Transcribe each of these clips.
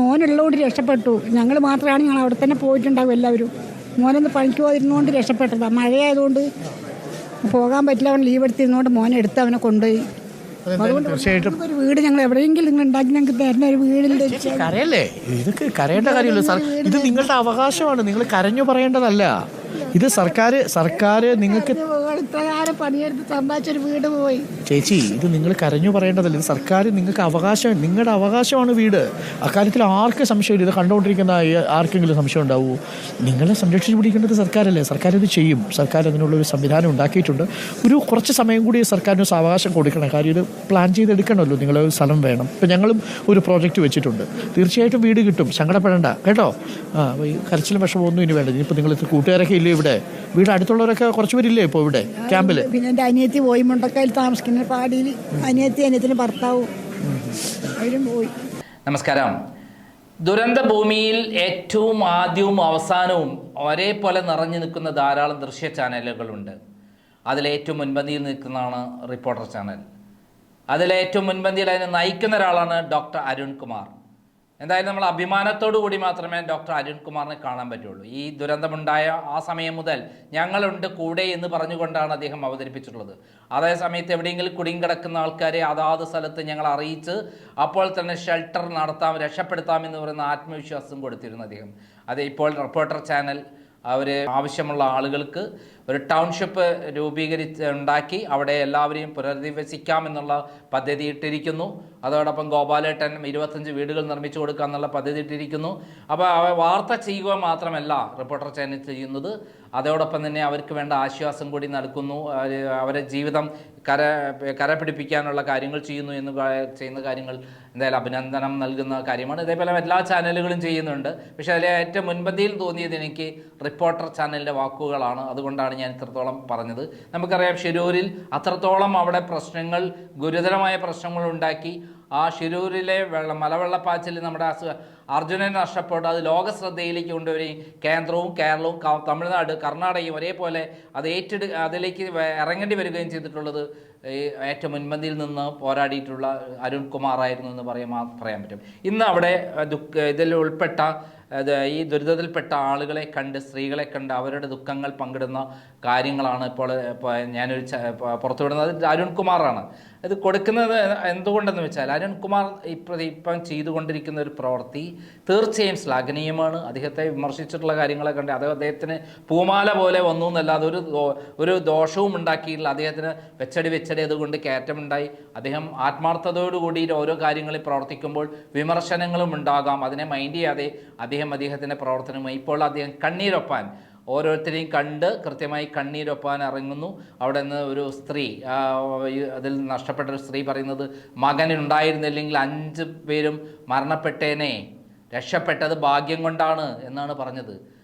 മോനുള്ളതുകൊണ്ട് രക്ഷപ്പെട്ടു. ഞങ്ങൾ മാത്രമാണ് ഞങ്ങൾ അവിടെ തന്നെ പോയിട്ടുണ്ടാവും എല്ലാവരും. മോനൊന്ന് പണിക്ക് പോയിരുന്നുകൊണ്ട് രക്ഷപ്പെട്ടതാണ് മഴയായതുകൊണ്ട് പോകാൻ പറ്റില്ല അവൻ ലീവ് എടുത്തിരുന്നോണ്ട് മോനെ എടുത്ത് അവനെ കൊണ്ടുപോയി. തീർച്ചയായിട്ടും. ഒരു വീട് ഞങ്ങൾ എവിടെയെങ്കിലും നിങ്ങൾ ഉണ്ടാക്കി ഞങ്ങൾക്ക് തരുന്ന ഒരു വീടിന്റെ കരയല്ലേ? ഇതൊക്കെ കരയേണ്ട കാര്യമില്ല സാർ? ഇത് നിങ്ങളുടെ അവകാശമാണ്. നിങ്ങൾ കരഞ്ഞു പറയേണ്ടതല്ല. ഇത് സർക്കാർ സർക്കാർ നിങ്ങൾക്ക് ഇത്രകാലം പണിയെടുത്ത് സമ്പാദിച്ചൊരു വീട് പോയി? ചേച്ചി ഇത് നിങ്ങൾ കരഞ്ഞു പറയേണ്ടതല്ല? ഇത് സർക്കാർ നിങ്ങൾക്ക് അവകാശം നിങ്ങളുടെ അവകാശമാണ് വീട്. അക്കാര്യത്തിൽ ആർക്ക് സംശയമില്ല. ഇത് കണ്ടുകൊണ്ടിരിക്കുന്ന ആർക്കെങ്കിലും സംശയം ഉണ്ടാവൂ. നിങ്ങളെ സംരക്ഷിച്ചു പിടിക്കേണ്ടത് സർക്കാരല്ലേ? സർക്കാർ ഇത് ചെയ്യും. സർക്കാർ അതിനുള്ള ഒരു സംവിധാനം ഉണ്ടാക്കിയിട്ടുണ്ട്. ഒരു കുറച്ച് സമയം കൂടി സർക്കാരിന് അവകാശം കൊടുക്കണം. കാര്യം ഇത് പ്ലാൻ ചെയ്തെടുക്കണമല്ലോ. നിങ്ങൾ സ്ഥലം വേണം. ഇപ്പം ഞങ്ങളും ഒരു പ്രോജക്റ്റ് വെച്ചിട്ടുണ്ട്. തീർച്ചയായിട്ടും വീട് കിട്ടും. സങ്കടപ്പെടേണ്ട. കേട്ടോ? ആ കരച്ചിലും വിഷമമൊന്നും ഇനി വേണ്ട. ഇനിയിപ്പോൾ നിങ്ങൾ കൂട്ടുകാരൊക്കെ ഇല്ലേ ഇവിടെ? വീട് അടുത്തുള്ളവരൊക്കെ കുറച്ച് പേരില്ലേ ഇപ്പോൾ ഇവിടെ? ക്യാമ്പിൽ പിന്നെ എന്റെ അനിയത്തി പോയി മുണ്ടക്കയിൽ താമസിക്കുന്ന. പാടിയിൽ അനിയത്തി അനിയത്തിന് ഭർത്താവും അവരും പോയി. നമസ്കാരം. ദുരന്ത ഭൂമിയിൽ ഏറ്റവും ആദ്യവും അവസാനവും ഒരേപോലെ നിറഞ്ഞു നിൽക്കുന്ന ധാരാളം ദൃശ്യ ചാനലുകളുണ്ട്. അതിലേറ്റവും മുൻപന്തിയിൽ നിൽക്കുന്നതാണ് റിപ്പോർട്ടർ ചാനൽ. അതിലേറ്റവും മുൻപന്തിയിൽ അതിനെ നയിക്കുന്ന ഒരാളാണ് ഡോക്ടർ അരുൺകുമാർ. എന്തായാലും നമ്മൾ അഭിമാനത്തോടു കൂടി മാത്രമേ ഡോക്ടർ അരുൺകുമാറിനെ കാണാൻ പറ്റുള്ളൂ. ഈ ദുരന്തമുണ്ടായ ആ സമയം മുതൽ ഞങ്ങളുണ്ട് കൂടെ എന്ന് പറഞ്ഞുകൊണ്ടാണ് അദ്ദേഹം അവതരിപ്പിച്ചിട്ടുള്ളത്. അതേ സമയത്ത് എവിടെയെങ്കിലും കുടുങ്ങിക്കിടക്കുന്ന ആൾക്കാരെ അതാത് സ്ഥലത്ത് ഞങ്ങൾ അറിയിച്ച് അപ്പോൾ തന്നെ ഷെൽട്ടർ നടത്താം രക്ഷപ്പെടുത്താം എന്ന് പറയുന്ന ആത്മവിശ്വാസം കൊടുത്തിരുന്നു അദ്ദേഹം. അത് ഇപ്പോൾ റിപ്പോർട്ടർ ചാനൽ അവർ ആവശ്യമുള്ള ആളുകൾക്ക് ഒരു ടൗൺഷിപ്പ് രൂപീകരിച്ച് ഉണ്ടാക്കി അവിടെ എല്ലാവരെയും പുനരധിവസിക്കാം എന്നുള്ള പദ്ധതി ഇട്ടിരിക്കുന്നു. അതോടൊപ്പം ഗോപാലേട്ടൻ ഇരുപത്തഞ്ച് വീടുകൾ നിർമ്മിച്ചു കൊടുക്കുക എന്നുള്ള പദ്ധതി ഇട്ടിരിക്കുന്നു. അപ്പോൾ അവ വാർത്ത ചെയ്യുക മാത്രമല്ല റിപ്പോർട്ടർ ചാനൽ ചെയ്യുന്നത്. അതോടൊപ്പം തന്നെ അവർക്ക് വേണ്ട ആശ്വാസം കൂടി നൽകുന്നു. അവർ അവരെ ജീവിതം കര കരപിടിപ്പിക്കാനുള്ള കാര്യങ്ങൾ ചെയ്യുന്നു എന്ന് ചെയ്യുന്ന കാര്യങ്ങൾ എന്തായാലും അഭിനന്ദനം നൽകുന്ന കാര്യമാണ്. ഇതേപോലെ എല്ലാ ചാനലുകളും ചെയ്യുന്നുണ്ട്. പക്ഷേ അതിലെ ഏറ്റവും മുൻപന്തിയിൽ തോന്നിയത് എനിക്ക് റിപ്പോർട്ടർ ചാനലിന്റെ വാക്കുകളാണ്. അതുകൊണ്ടാണ് ഞാൻ ഇത്രത്തോളം പറഞ്ഞത്. നമുക്കറിയാം ഷിരൂരിൽ അത്രത്തോളം അവിടെ പ്രശ്നങ്ങൾ ഗുരുതരമായ പ്രശ്നങ്ങൾ ഉണ്ടാക്കി. ആ ഷിരൂരിലെ വെള്ള മലവെള്ളപ്പാച്ചിൽ നമ്മുടെ അർജുനൻ നഷ്ടപ്പെട്ട്. അത് ലോക ശ്രദ്ധയിലേക്ക് കൊണ്ടുവരികയും കേന്ദ്രവും കേരളവും തമിഴ്നാട് കർണാടകയും ഒരേപോലെ അത് ഏറ്റെടു അതിലേക്ക് ഇറങ്ങേണ്ടി വരികയും ചെയ്തിട്ടുള്ളത് ഏറ്റവും മുൻപന്തിയിൽ നിന്ന് പോരാടിയിട്ടുള്ള അരുൺകുമാർ ആയിരുന്നു എന്ന് പറയാൻ പറയാൻ പറ്റും. ഇന്ന് അവിടെ ഇതിൽ ഉൾപ്പെട്ട ഈ ദുരിതത്തിൽപ്പെട്ട ആളുകളെ കണ്ട് സ്ത്രീകളെ കണ്ട് അവരുടെ ദുഃഖങ്ങൾ പങ്കിടുന്ന കാര്യങ്ങളാണ് ഇപ്പോൾ ഞാനൊരു പുറത്തുവിടുന്നത്. അരുൺ അരുൺകുമാറാണ്. ഇത് കൊടുക്കുന്നത് എന്തുകൊണ്ടെന്ന് വെച്ചാൽ അരുൺകുമാർ ഇപ്പം ഇപ്പം ചെയ്തുകൊണ്ടിരിക്കുന്ന ഒരു പ്രവൃത്തി തീർച്ചയായും ശ്ലാഘനീയമാണ്. അദ്ദേഹത്തെ വിമർശിച്ചിട്ടുള്ള കാര്യങ്ങളെ കണ്ട് അത് അദ്ദേഹത്തിന് പൂമാല പോലെ വന്നു എന്നല്ലാതെ ഒരു ഒരു ദോഷവും ഉണ്ടാക്കിയില്ല. അദ്ദേഹത്തിന് വെച്ചടി വെച്ചടി അതുകൊണ്ട് കയറ്റമുണ്ടായി. അദ്ദേഹം ആത്മാർത്ഥതയോടുകൂടി ഓരോ കാര്യങ്ങളിൽ പ്രവർത്തിക്കുമ്പോൾ വിമർശനങ്ങളും ഉണ്ടാകാം. അതിനെ മൈൻഡ് ചെയ്യാതെ അദ്ദേഹം അദ്ദേഹത്തിന്റെ പ്രവർത്തനവുമായി ഇപ്പോൾ അദ്ദേഹം കണ്ണീരൊപ്പാൻ. ഓരോരുത്തരെയും കണ്ട് കൃത്യമായി കണ്ണീരൊപ്പാൻ ഇറങ്ങുന്നു. അവിടെ നിന്ന് ഒരു സ്ത്രീ അതിൽ നഷ്ടപ്പെട്ട ഒരു സ്ത്രീ പറയുന്നത് മകനുണ്ടായിരുന്നില്ലെങ്കിൽ അഞ്ച് പേരും മരണപ്പെട്ടേനെ. രക്ഷപ്പെട്ടത് ഭാഗ്യം കൊണ്ടാണ് എന്നാണ് പറഞ്ഞത്.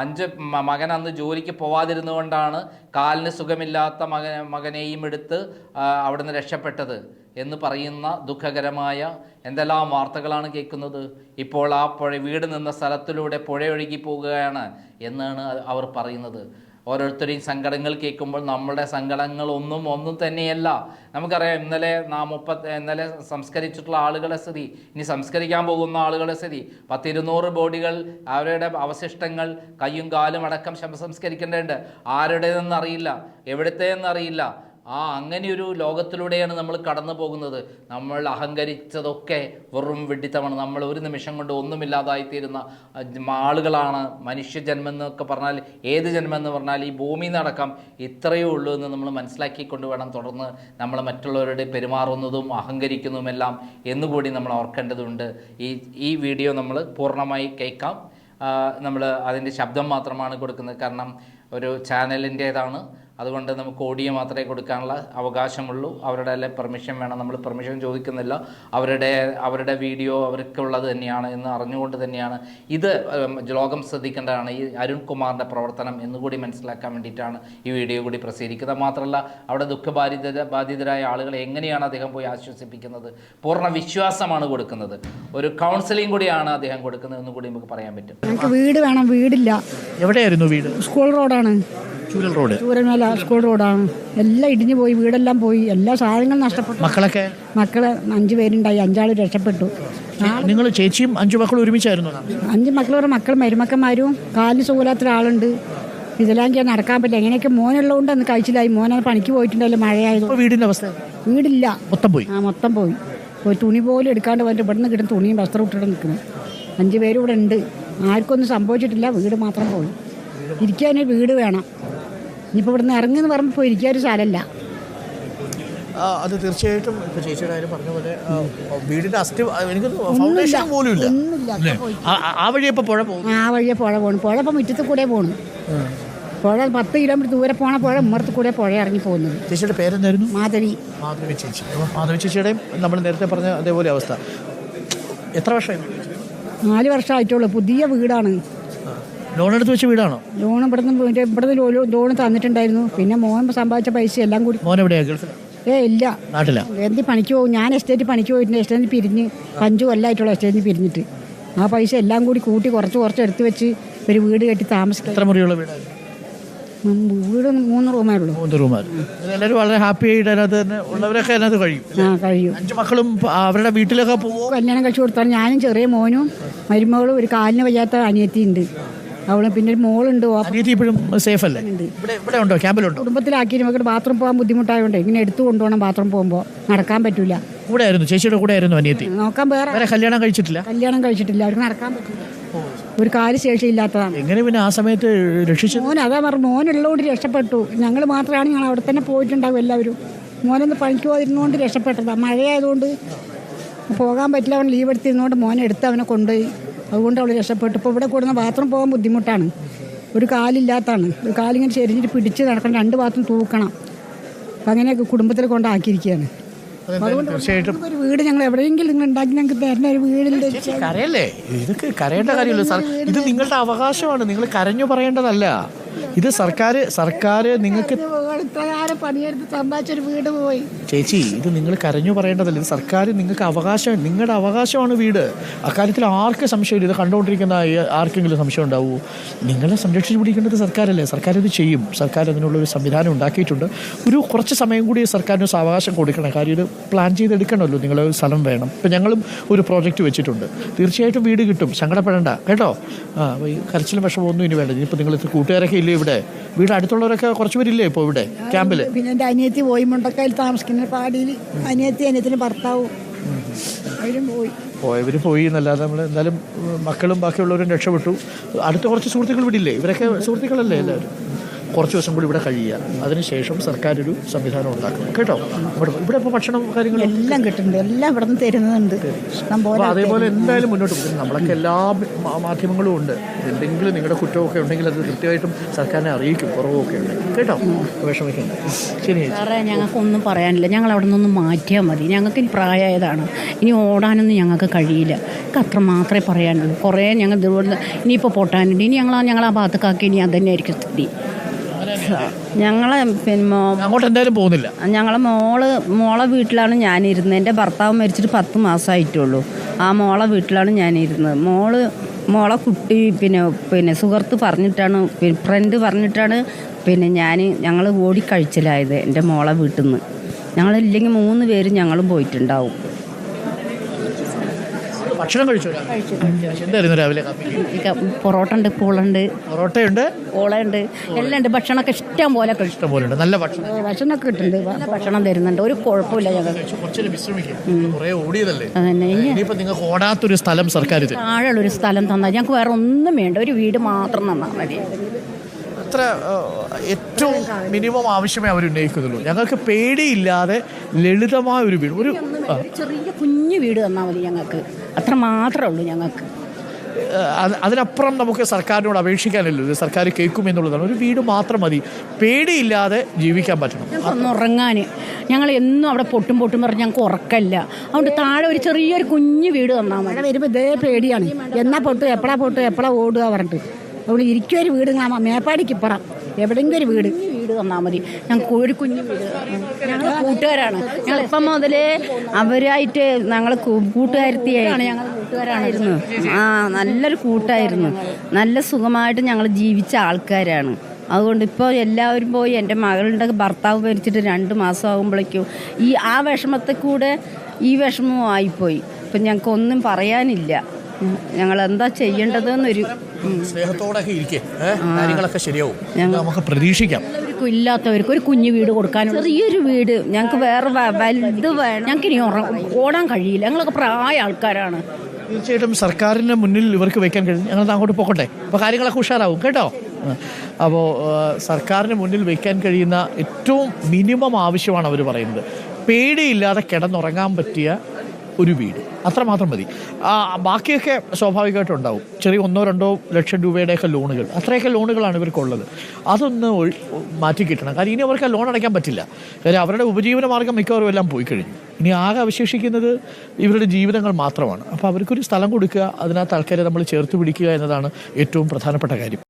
അഞ്ച് മകൻ അന്ന് ജോലിക്ക് പോവാതിരുന്നുകൊണ്ടാണ് കാലിന് സുഖമില്ലാത്ത മകൻ മകനെയും എടുത്ത് അവിടുന്ന് രക്ഷപ്പെട്ടത് എന്ന് പറയുന്ന ദുഃഖകരമായ എന്തെല്ലാം വാർത്തകളാണ് കേൾക്കുന്നത്? ഇപ്പോൾ ആ പുഴ വീട് നിന്ന സ്ഥലത്തിലൂടെ പുഴയൊഴുകി പോവുകയാണ് എന്നാണ് അവർ പറയുന്നത്. ഓരോരുത്തരെയും സങ്കടങ്ങൾ കേൾക്കുമ്പോൾ നമ്മുടെ സങ്കടങ്ങൾ ഒന്നും ഒന്നും തന്നെയല്ല. നമുക്കറിയാം ഇന്നലെ നാ മുപ്പത്തി ഇന്നലെ സംസ്കരിച്ചിട്ടുള്ള ആളുകളെ സ്ഥിതി ഇനി സംസ്കരിക്കാൻ പോകുന്ന ആളുകളെ സ്ഥിതി. പത്തിരുന്നൂറ് ബോഡികൾ അവരുടെ അവശിഷ്ടങ്ങൾ കയ്യും കാലും അടക്കം ശവ സംസ്കരിക്കേണ്ടതുണ്ട് ആരുടേതെന്ന് അറിയില്ല എവിടുത്തേന്നറിയില്ല ആ അങ്ങനെയൊരു ലോകത്തിലൂടെയാണ് നമ്മൾ കടന്നു പോകുന്നത്. നമ്മൾ അഹങ്കരിച്ചതൊക്കെ വെറും വെഡിത്തമാണ് നമ്മൾ ഒരു നിമിഷം കൊണ്ട് ഒന്നുമില്ലാതായിത്തീരുന്ന ആളുകളാണ് മനുഷ്യജന്മം എന്നൊക്കെ പറഞ്ഞാൽ ഏത് ജന്മം എന്ന് പറഞ്ഞാൽ ഈ ഭൂമി നടക്കം ഇത്രയേ ഉള്ളൂ എന്ന് നമ്മൾ മനസ്സിലാക്കിക്കൊണ്ട് വേണം തുടർന്ന് നമ്മൾ മറ്റുള്ളവരുടെ പെരുമാറുന്നതും അഹങ്കരിക്കുന്നതുമെല്ലാം എന്നുകൂടി നമ്മൾ ഓർക്കേണ്ടതുണ്ട്. ഈ ഈ വീഡിയോ നമ്മൾ പൂർണമായി കേൾക്കാം. നമ്മൾ അതിന്റെ ശബ്ദം മാത്രമാണ് കൊടുക്കുന്നത്. കാരണം ഒരു ചാനലിന്റേതാണ്. അതുകൊണ്ട് നമുക്ക് ഓഡിയോ മാത്രമേ കൊടുക്കാനുള്ള അവകാശമുള്ളൂ. അവരുടെ അല്ലെ പെർമിഷൻ വേണം? നമ്മൾ പെർമിഷൻ ചോദിക്കുന്നില്ല. അവരുടെ അവരുടെ വീഡിയോ അവർക്കുള്ളത് തന്നെയാണ് എന്ന് അറിഞ്ഞുകൊണ്ട് തന്നെയാണ്. ഇത് ലോകം ശ്രദ്ധിക്കേണ്ടതാണ്. ഈ അരുൺകുമാറിന്റെ പ്രവർത്തനം എന്നുകൂടി മനസ്സിലാക്കാൻ വേണ്ടിയിട്ടാണ് ഈ വീഡിയോ കൂടി പ്രസിദ്ധീകരിക്കുന്നത്. മാത്രമല്ല അവിടെ ദുഃഖബാധിത ബാധിതരായ ആളുകളെ എങ്ങനെയാണ് അദ്ദേഹം പോയി ആശ്വസിപ്പിക്കുന്നത്? പൂർണ വിശ്വാസമാണ് കൊടുക്കുന്നത്. ഒരു കൗൺസിലിംഗ് കൂടിയാണ് അദ്ദേഹം കൊടുക്കുന്നത് എന്നുകൂടി നമുക്ക് പറയാൻ പറ്റും. വീട് വേണം വീടില്ല. എവിടെയായിരുന്നു വീട്? സ്കൂൾ റോഡാണ് ചൂരൽ റോഡ്. സ്കൂൾ റോഡാണ്. എല്ലാം ഇടിഞ്ഞു പോയി വീടെല്ലാം പോയി. എല്ലാ സാധനങ്ങളും നഷ്ടപ്പെട്ടു. മക്കളൊക്കെ? മക്കൾ അഞ്ചു പേരുണ്ടായി. അഞ്ചാൾ രക്ഷപ്പെട്ടു. നിങ്ങൾ ചേച്ചിയും അഞ്ചു മക്കളും ഒരുമിച്ചായിരുന്നു? അഞ്ച് മക്കളും മക്കൾ മരുമക്കന്മാരും കാലിന് സുഖമില്ലാത്ത ഒരാളുണ്ട്. ഞാൻ നടക്കാൻ പറ്റില്ല. എങ്ങനെയൊക്കെ മോനുള്ളതുകൊണ്ട് അന്ന് കഴിച്ചില്ലായി. മോനെ പണിക്ക് പോയിട്ടുണ്ടല്ലോ മഴയായത്. വീടിന്റെ അവസ്ഥ? വീടില്ല. മൊത്തം പോയി? ആ മൊത്തം പോയി. ഒരു തുണി പോലും എടുക്കാണ്ട് വന്നിട്ട് ഇവിടെ നിന്ന് കിട്ടുന്ന തുണിയും വസ്ത്രം ഇട്ടിട്ട് നിൽക്കുന്നത് അഞ്ച് പേരും ഇവിടെ ഉണ്ട്. ആർക്കൊന്നും സംഭവിച്ചിട്ടില്ല. വീട് മാത്രം പോയി. ഇരിക്കാനൊരു വീട് വേണം. ഇനിയിപ്പോൾ ഇവിടുന്ന് ഇറങ്ങുന്ന പറയുമ്പോൾ പോയി ഇരിക്കാൻ ഒരു സ്ഥലമല്ല. ആ, അത് തീർച്ചയായിട്ടും ഇപ്പൊ ചേച്ചിയുടെ കാര്യം പറഞ്ഞ പോലെ വീടിന്റെ അസ്ഥി എനിക്ക് ഫൗണ്ടേഷൻ പോലും ഇല്ല ആ- വഴി ഇപ്പോൾ പുഴ പോകും. ആ വഴിയെ പുഴ പോകണം പുഴ ഇപ്പൊ മുറ്റത്ത് കൂടെ പോകണം പുഴ പത്ത് കിലോമീറ്റർ ദൂരെ പോണ പുഴ ഉമ്മറത്ത് കൂടെ പുഴ ഇറങ്ങി പോകുന്നത്. ചേച്ചിയുടെ പേരെന്തായിരുന്നു? മാധവി. മാധവി ചേച്ചി. മാധവി ചേച്ചിയുടെയും നമ്മൾ നേരത്തെ പറഞ്ഞ അതേപോലെ അവസ്ഥ. എത്ര വർഷമായി? നാല് വർഷമായിട്ടുള്ളൂ. പുതിയ വീടാണ്. ലോൺ എടുത്ത് വെച്ച വീടാണോ? ലോൺ ഇവിടുന്ന് ഇവിടുന്ന് ലോൺ തന്നിട്ടുണ്ടായിരുന്നു. പിന്നെ മോൻ സമ്പാദിച്ച പൈസ എല്ലാം കൂടി. മോൻ എവിടെയാണ് ഗൾഫിൽ ഏ ഇല്ല. നാട്ടിലാ? എന്തി പണിക്ക് പോകും? ഞാൻ എസ്റ്റേറ്റ് പണിക്ക് പോയിട്ടുണ്ട്. എസ്റ്റേറ്റ് പിരിഞ്ഞ് അഞ്ചു കൊല്ലമായിട്ടുള്ള എസ്റ്റേറ്റ് പിരിഞ്ഞിട്ട്. ആ പൈസ എല്ലാം കൂടി കൂട്ടി കുറച്ച് കുറച്ച് എടുത്തു വെച്ച് ഒരു വീട് കെട്ടി താമസിക്കാം എത്ര മുറിയുള്ള വീടാണ്? വീട് മൂന്ന് റൂമേ ഉള്ളൂ മൂന്ന് റൂമാണ് എല്ലാവരും വളരെ ഹാപ്പി ആയിട്ട് അതിനകത്ത് തന്നെ ഉള്ളവരൊക്കെ അതിനകത്ത് കഴിയും. ആ കഴിയും. അഞ്ച് മക്കളും അവരുടെ വീട്ടിലൊക്കെ പോകും. കല്യാണം കഴിച്ചു കൊടുത്താൽ ഞാനും ചെറിയ മോനും. മരുമകളും ഒരു കാലിന് വയ്യാത്ത അനിയത്തി ഉണ്ട് അവൾ പിന്നെ ഒരു മോളുണ്ട് അനിയത്തി ഇപ്പോഴും സേഫ് അല്ലേ ഇവിടെ ഇവിടെ ഉണ്ടോ? ക്യാമ്പിലുണ്ടോ? കുടുംബത്തിലാക്കി നമുക്ക് ബാത്റൂം പോകാൻ ബുദ്ധിമുട്ടായതുകൊണ്ട് ഇങ്ങനെ എടുത്തു കൊണ്ടുപോകണം ബാത്റൂം പോകുമ്പോൾ നടക്കാൻ പറ്റൂല. കൂടെ ആയിരുന്നു ചേച്ചിയുടെ കൂടെ ആയിരുന്നു അനിയത്തി നോക്കാൻ വേറെ കല്യാണം കഴിച്ചിട്ടില്ല? കല്യാണം കഴിച്ചിട്ടില്ല അവർക്ക് നടക്കാൻ പറ്റില്ല ഒരു കാൽ ശേഷിയില്ലാത്തതാണ്. എങ്ങനെ പിന്നെ ആ സമയത്ത് രക്ഷിച്ചു മോൻ അതാ പറഞ്ഞു മോനുള്ളതുകൊണ്ട് രക്ഷപ്പെട്ടു. ഞങ്ങൾ മാത്രമാണ് ഞങ്ങൾ അവിടെ തന്നെ പോയിട്ടുണ്ടാവും എല്ലാവരും. മോനൊന്ന് പണിക്ക് പോയിരുന്നുകൊണ്ട് രക്ഷപ്പെട്ടതാണ് മഴയായതുകൊണ്ട് പോകാൻ പറ്റില്ല അവൻ ലീവ് എടുത്തിരുന്നുകൊണ്ട് മോനെ എടുത്ത് അവനെ കൊണ്ടുപോയി. അതുകൊണ്ട് അവൾ രക്ഷപ്പെട്ടു. ഇപ്പോൾ ഇവിടെ കൂടുന്ന ബാത്റൂം പോകാൻ ബുദ്ധിമുട്ടാണ്. ഒരു കാലില്ലാത്താണ്. ഒരു കാലിങ്ങനെ ചെരിഞ്ഞിട്ട് പിടിച്ച് നടക്കണം രണ്ട് ഭാഗത്തും തൂക്കണം. അപ്പം അങ്ങനെയൊക്കെ കുടുംബത്തിൽ കൊണ്ടാക്കിയിരിക്കുകയാണ്. അതുകൊണ്ട് തീർച്ചയായിട്ടും. ഒരു വീട് ഞങ്ങൾ എവിടെയെങ്കിലും നിങ്ങൾ ഉണ്ടാക്കി ഞങ്ങൾക്ക് തരുന്ന ഒരു വീടിന്റെ കരയല്ലേ? ഇതൊക്കെ കരയേണ്ട കാര്യമില്ല. സാർ ഇത് നിങ്ങളുടെ അവകാശമാണ്. നിങ്ങൾ കരഞ്ഞു പറയേണ്ടതല്ല. ഇത് സർക്കാർ സർക്കാർ നിങ്ങൾക്ക് ഇത്രകാലം പണിയെടുത്ത് സമ്പാദിച്ചൊരു വീട് പോയി. ചേച്ചി ഇത് നിങ്ങൾ കരഞ്ഞു പറയേണ്ടതല്ല? ഇത് സർക്കാർ നിങ്ങൾക്ക് അവകാശം നിങ്ങളുടെ അവകാശമാണ് വീട്. അക്കാര്യത്തിൽ ആർക്ക് സംശയമില്ല ഇത് കണ്ടുകൊണ്ടിരിക്കുന്ന ആർക്കെങ്കിലും സംശയം ഉണ്ടാവൂ? നിങ്ങളെ സംരക്ഷിച്ചു പിടിക്കേണ്ടത് സർക്കാരല്ലേ? സർക്കാർ ഇത് ചെയ്യും. സർക്കാർ അതിനുള്ള ഒരു സംവിധാനം ഉണ്ടാക്കിയിട്ടുണ്ട്. ഒരു കുറച്ച് സമയം കൂടി സർക്കാരിന് അവകാശം കൊടുക്കണം. കാര്യം ഇത് പ്ലാൻ ചെയ്തെടുക്കണമല്ലോ. നിങ്ങൾ സ്ഥലം വേണം. ഇപ്പം ഞങ്ങളും ഒരു പ്രോജക്റ്റ് വെച്ചിട്ടുണ്ട്. തീർച്ചയായിട്ടും വീട് കിട്ടും. സങ്കടപ്പെടേണ്ട. കേട്ടോ? ആ കരച്ചിലും വിഷമമൊന്നും ഇനി വേണ്ട. ഇനിയിപ്പോൾ നിങ്ങൾ കൂട്ടുകാരൊക്കെ ഇല്ലേ ഇവിടെ? വീട് അടുത്തുള്ളവരൊക്കെ കുറച്ച് പേരില്ലേ ഇപ്പോൾ ഇവിടെ? ക്യാമ്പിൽ പിന്നെ എന്റെ അനിയത്തി പോയി മുണ്ടക്കയിൽ താമസിക്കുന്ന പാടിയിൽ. അനിയത്തി അനിയത്തിന് ഭർത്താവും അവരും പോയി. പോയവർ പോയി എന്നല്ലാതെ നമ്മൾ എന്തായാലും മക്കളും ബാക്കിയുള്ളവരും രക്ഷപ്പെട്ടു. അടുത്ത കുറച്ച് സുഹൃത്തുക്കൾ വിടില്ലേ ഇവരൊക്കെ സുഹൃത്തുക്കളല്ലേ എല്ലാവരും? കുറച്ച് ദിവസം കൂടി ഇവിടെ കഴിയുക. അതിനുശേഷം സർക്കാർ ഒരു സംവിധാനം ഉണ്ടാക്കണം. കേട്ടോ? ഇവിടെ ഇവിടെ ഇപ്പോൾ ഭക്ഷണം കാര്യങ്ങളും എല്ലാം കിട്ടുന്നുണ്ട്. എല്ലാം ഇവിടെ നിന്ന് തരുന്നുണ്ട്. അതേപോലെ എന്തായാലും മുന്നോട്ട് പോകും. നമ്മളൊക്കെ എല്ലാ മാധ്യമങ്ങളും ഉണ്ട്. എന്തെങ്കിലും നിങ്ങളുടെ കുറ്റമൊക്കെ ഉണ്ടെങ്കിൽ അത് കൃത്യമായിട്ടും സർക്കാരിനെ അറിയിക്കും. കുറവൊക്കെ ഉണ്ട് കേട്ടോ? വിഷമിക്കണ്ട. ശരി. സാറേ ഞങ്ങൾക്കൊന്നും പറയാനില്ല. ഞങ്ങൾ അവിടെ നിന്നൊന്ന് മാറ്റിയാൽ മതി. ഞങ്ങൾക്ക് ഇനി പ്രായമായതാണ്. ഇനി ഓടാനൊന്നും ഞങ്ങൾക്ക് കഴിയില്ല. അത്ര മാത്രമേ പറയാനുള്ളൂ. കുറേ ഞങ്ങൾ ഇതുപോലെ ഇനിയിപ്പോൾ പൊട്ടാനുണ്ട്. ഇനി ഞങ്ങൾ ഞങ്ങൾ ആ ഭാഗത്തേക്കാക്കി ഇനി അത് തന്നെയായിരിക്കും സ്ഥിതി. ഞങ്ങളെ പിന്നെ അങ്ങോട്ട് എന്തായാലും പോകുന്നില്ല. ഞങ്ങളെ മോൾ മോളെ വീട്ടിലാണ് ഞാനിരുന്നത്. എന്റെ ഭർത്താവ് മരിച്ചിട്ട് പത്ത് മാസമായിട്ടുള്ളൂ. ആ മോളെ വീട്ടിലാണ് ഞാനിരുന്നത്. മോൾ മോളെ കുട്ടി പിന്നെ പിന്നെ സുഹൃത്ത് പറഞ്ഞിട്ടാണ് പിന്നെ ഫ്രണ്ട് പറഞ്ഞിട്ടാണ് പിന്നെ ഞാൻ ഞങ്ങൾ ഓടിക്കഴിച്ചിലായത് എന്റെ മോളെ വീട്ടിൽ നിന്ന് ഞങ്ങളില്ലെങ്കിൽ മൂന്ന് പേരും ഞങ്ങളും പോയിട്ടുണ്ടാവും. ഭക്ഷണം കഴിച്ചു എന്തായിരുന്നു രാവിലെ പൊറോട്ട ഉണ്ട് പൂളുണ്ട്. പൊറോട്ടയുണ്ട്? പൂളയുണ്ട്. എല്ലാം ഉണ്ട്. ഭക്ഷണമൊക്കെ ഇഷ്ടം പോലെ ഇഷ്ടം പോലെ ഉണ്ട്. നല്ല ഭക്ഷണം. ഭക്ഷണമൊക്കെ കിട്ടുന്നുണ്ട്. ഭക്ഷണം തരുന്നുണ്ട്. ഒരു കുഴപ്പമില്ല ഇനിയിപ്പോ നിങ്ങൾക്ക് ഓടാത്തൊരു സ്ഥലം സർക്കാർ താഴെയുള്ള ഒരു സ്ഥലം തന്നാൽ ഞങ്ങൾക്ക് വേറെ ഒന്നും വേണ്ട. ഒരു വീട് മാത്രം തന്നാൽ മതി. അത്ര ഏറ്റവും മിനിമം ആവശ്യമേ അവർ ഉന്നയിക്കുന്നുള്ളൂ ഞങ്ങൾക്ക് പേടിയില്ലാതെ ലളിതമായ ഒരു വീട്. ഒരു ഒരു ചെറിയ കുഞ്ഞു വീട് തന്നാൽ മതി ഞങ്ങൾക്ക്. അത്ര മാത്രമേ ഉള്ളൂ ഞങ്ങൾക്ക്. അത് അതിനപ്പുറം നമുക്ക് സർക്കാരിനോട് അപേക്ഷിക്കാനല്ലോ ഇത് സർക്കാർ കേൾക്കും എന്നുള്ളതാണ്. ഒരു വീട് മാത്രം മതി. പേടിയില്ലാതെ ജീവിക്കാൻ പറ്റണം. ഒന്ന് ഉറങ്ങാൻ ഞങ്ങൾ എന്നും അവിടെ പൊട്ടും പൊട്ടും പറഞ്ഞ് ഞങ്ങൾക്ക് ഉറക്കല്ല അതുകൊണ്ട് താഴെ ഒരു ചെറിയൊരു കുഞ്ഞു വീട് തന്നാൽ മതി. മഴ വരുമ്പോൾ ഇതേ പേടിയാണ്. എന്നാ പൊട്ടു എപ്പോഴാ പൊട്ടു എപ്പോഴാ ഓടുക പറഞ്ഞിട്ട്. അവിടെ ഇരിക്കും ഒരു വീട് കാണാം മേപ്പാടിക്ക് ഇപ്പുറം. എവിടെയെങ്കിലും ഒരു വീട്. വീട് തന്നാൽ മതി. ഞങ്ങൾക്ക് ഒരു വീട്. ഞങ്ങൾ കൂട്ടുകാരാണ്. ഞങ്ങൾ ഇപ്പം മുതലേ അവരായിട്ട് ഞങ്ങൾ കൂട്ടുകാരത്തിയാണ് ഞങ്ങൾ കൂട്ടുകാരായിരുന്നു ആ നല്ലൊരു കൂട്ടായിരുന്നു. നല്ല സുഖമായിട്ട് ഞങ്ങൾ ജീവിച്ച ആൾക്കാരാണ്. അതുകൊണ്ട് ഇപ്പോൾ എല്ലാവരും പോയി എന്റെ മകളുടെ ഭർത്താവ് മരിച്ചിട്ട് രണ്ട് മാസം ആകുമ്പോഴേക്കും ഈ ആ വിഷമത്തിൽ കൂടെ ഈ വിഷമവും ആയിപ്പോയി. ഇപ്പം ഞങ്ങൾക്കൊന്നും പറയാനില്ല. ഞങ്ങൾ എന്താ ചെയ്യേണ്ടതെന്നൊരു. സ്നേഹത്തോടൊക്കെ ഇരിക്കേ. കാര്യങ്ങളൊക്കെ ശരിയാവും. നമുക്ക് പ്രതീക്ഷിക്കാം. ഇല്ലാത്തവർക്ക് ഒരു കുഞ്ഞു വീട് കൊടുക്കാനുള്ള ചെറിയൊരു വീട്. ഞങ്ങൾക്ക് വേറെ വലുത് വേണം. ഞങ്ങൾക്ക് ഇനി ഓടാൻ കഴിയില്ല. ഞങ്ങളൊക്കെ പ്രായ ആൾക്കാരാണ്. തീർച്ചയായിട്ടും സർക്കാരിന്റെ മുന്നിൽ ഇവർക്ക് വെക്കാൻ കഴിയും ഞങ്ങൾ അങ്ങോട്ട് പോകട്ടെ അപ്പോൾ കാര്യങ്ങളൊക്കെ ഉഷാറാവും കേട്ടോ? അപ്പോൾ സർക്കാരിന് മുന്നിൽ വെക്കാൻ കഴിയുന്ന ഏറ്റവും മിനിമം ആവശ്യമാണ് അവർ പറയുന്നത്. പേടിയില്ലാതെ കിടന്നുറങ്ങാൻ പറ്റിയ ഒരു വീട്. അത്രമാത്രം മതി. ബാക്കിയൊക്കെ സ്വാഭാവികമായിട്ടും ഉണ്ടാവും. ചെറിയ ഒന്നോ രണ്ടോ ലക്ഷം രൂപയുടെയൊക്കെ ലോണുകൾ. അത്രയൊക്കെ ലോണുകളാണ് ഇവർക്കുള്ളത്. അതൊന്ന് മാറ്റി കിട്ടണം. കാരണം ഇനി അവർക്ക് ലോൺ അടയ്ക്കാൻ പറ്റില്ല. കാര്യം അവരുടെ ഉപജീവന മാർഗം മിക്കവാറും എല്ലാം പോയി കഴിഞ്ഞു. ഇനി ആകെ അവശേഷിക്കുന്നത് ഇവരുടെ ജീവിതങ്ങൾ മാത്രമാണ്. അപ്പോൾ അവർക്കൊരു സ്ഥലം കൊടുക്കുക അതിനകത്ത് ആൾക്കാരെ നമ്മൾ ചേർത്ത് പിടിക്കുക എന്നതാണ് ഏറ്റവും പ്രധാനപ്പെട്ട കാര്യം.